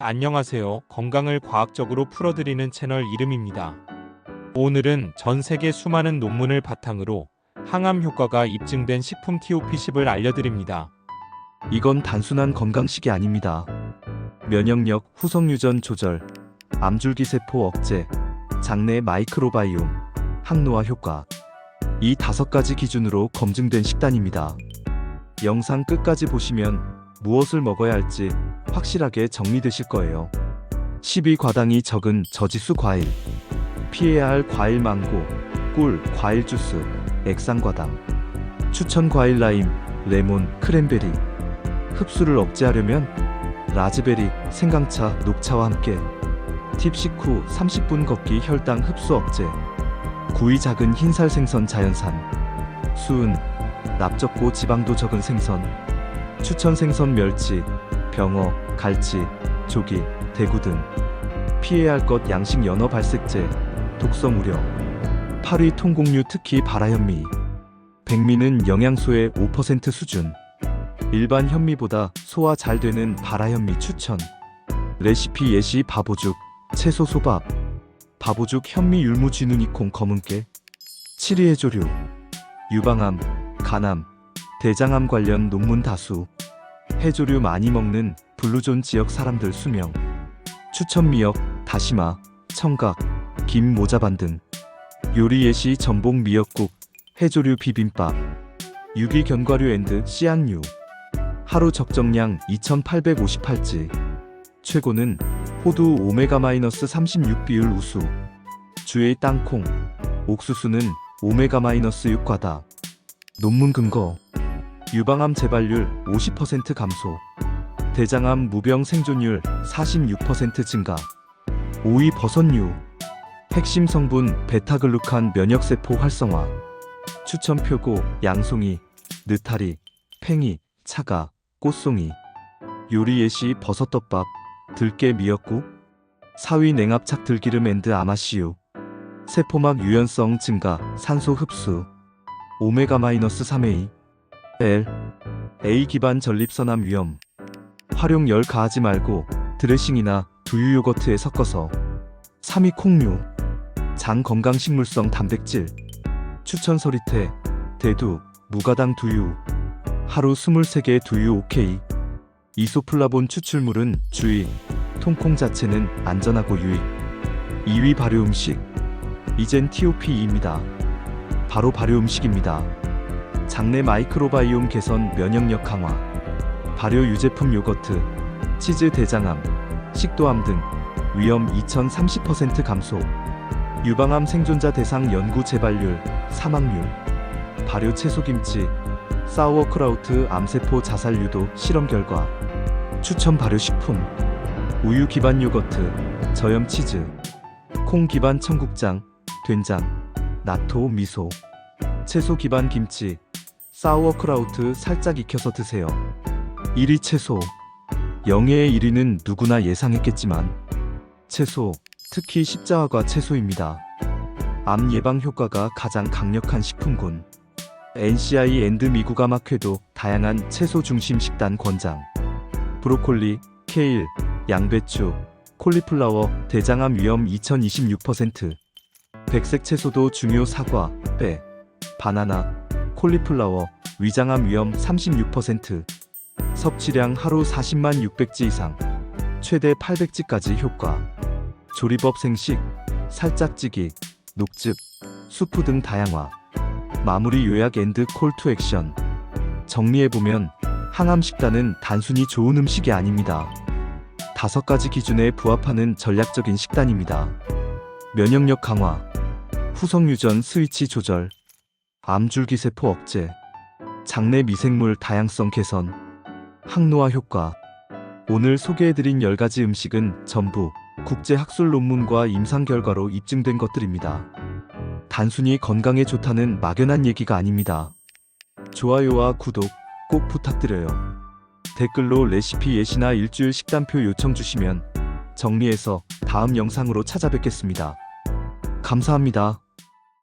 안녕하세요. 건강을 과학적으로 풀어드리는 채널 이름입니다. 오늘은 전 세계 수많은 논문을 바탕으로 항암 효과가 입증된 식품 TOP10을 알려드립니다. 이건 단순한 건강식이 아닙니다. 면역력, 후성유전 조절, 암줄기 세포 억제, 장내 마이크로바이옴, 항노화 효과. 이 다섯 가지 기준으로 검증된 식단입니다. 영상 끝까지 보시면 무엇을 먹어야 할지 확실하게 정리되실 거예요. 10위 과당이 적은 저지수 과일. 피해야 할 과일 망고, 꿀, 과일 주스, 액상과당. 추천 과일 라임, 레몬, 크랜베리. 흡수를 억제하려면 라즈베리, 생강차, 녹차와 함께 팁 식후 30분 걷기 혈당 흡수 억제 구이 작은 흰살 생선 자연산 수은 납작고 지방도 적은 생선 추천 생선 멸치, 병어, 갈치, 조기, 대구 등 피해야 할 것 양식 연어 발색제, 독성 우려. 8위 통곡류 특히 바라현미. 백미는 영양소의 5% 수준. 일반 현미보다 소화 잘 되는 바라현미 추천. 레시피 예시 바보죽, 채소 소밥, 바보죽 현미 율무 쥐누니콩 검은깨, 7위 해조류, 유방암, 간암, 대장암 관련 논문 다수, 해조류 많이 먹는 블루존 지역 사람들 수명, 추천 미역, 다시마, 청각, 김 모자반 등, 요리 예시 전복 미역국, 해조류 비빔밥, 유기 견과류 앤드 씨앗류, 하루 적정량 2858지. 최고는 호두 오메가-36 비율 우수. 주의 땅콩. 옥수수는 오메가-6 과다. 논문 근거. 유방암 재발률 50% 감소. 대장암 무병 생존율 46% 증가. 5위 버섯류. 핵심 성분 베타글루칸 면역세포 활성화. 추천 표고 양송이, 느타리, 팽이, 차가, 꽃송이, 요리 예시 버섯덮밥, 들깨 미역국, 사위 냉압착 들기름 앤드 아마시유, 세포막 유연성 증가, 산소 흡수, 오메가-3A, L, A 기반 전립선암 위험, 활용 열 가하지 말고 드레싱이나 두유 요거트에 섞어서 3위 콩류, 장 건강 식물성 단백질, 추천 서리태, 대두, 무가당 두유, 하루 23개 두유 오케이. 이소플라본 추출물은 주의. 통콩 자체는 안전하고 유익. 2위 발효 음식. 이젠 TOP2입니다. 바로 발효 음식입니다. 장내 마이크로바이옴 개선 면역력 강화. 발효 유제품 요거트, 치즈 대장암, 식도암 등 위험 2030% 감소. 유방암 생존자 대상 연구 재발률, 사망률. 발효 채소김치, 사우어크라우트 암세포 자살 유도 실험 결과 추천 발효 식품 우유 기반 요거트 저염 치즈 콩 기반 청국장 된장 나토 미소 채소 기반 김치 사우어크라우트 살짝 익혀서 드세요 1위 채소 영예의 1위는 누구나 예상했겠지만 채소 특히 십자화과 채소입니다 암 예방 효과가 가장 강력한 식품군 NCI 앤드 미국 암학회도 다양한 채소 중심 식단 권장. 브로콜리, 케일, 양배추, 콜리플라워, 대장암 위험 2026%. 백색 채소도 중요 사과, 빼, 바나나, 콜리플라워, 위장암 위험 36%. 섭취량 하루 40만 600지 이상. 최대 800지까지 효과. 조리법 생식, 살짝찌기, 녹즙, 수프 등 다양화. 마무리 요약 앤드 콜 투 액션. 정리해보면 항암 식단은 단순히 좋은 음식이 아닙니다. 다섯 가지 기준에 부합하는 전략적인 식단입니다. 면역력 강화, 후성유전 스위치 조절, 암줄기 세포 억제, 장내 미생물 다양성 개선, 항노화 효과. 오늘 소개해드린 10가지 음식은 전부 국제 학술 논문과 임상 결과로 입증된 것들입니다. 단순히 건강에 좋다는 막연한 얘기가 아닙니다. 좋아요와 구독 꼭 부탁드려요. 댓글로 레시피 예시나 일주일 식단표 요청 주시면 정리해서 다음 영상으로 찾아뵙겠습니다. 감사합니다.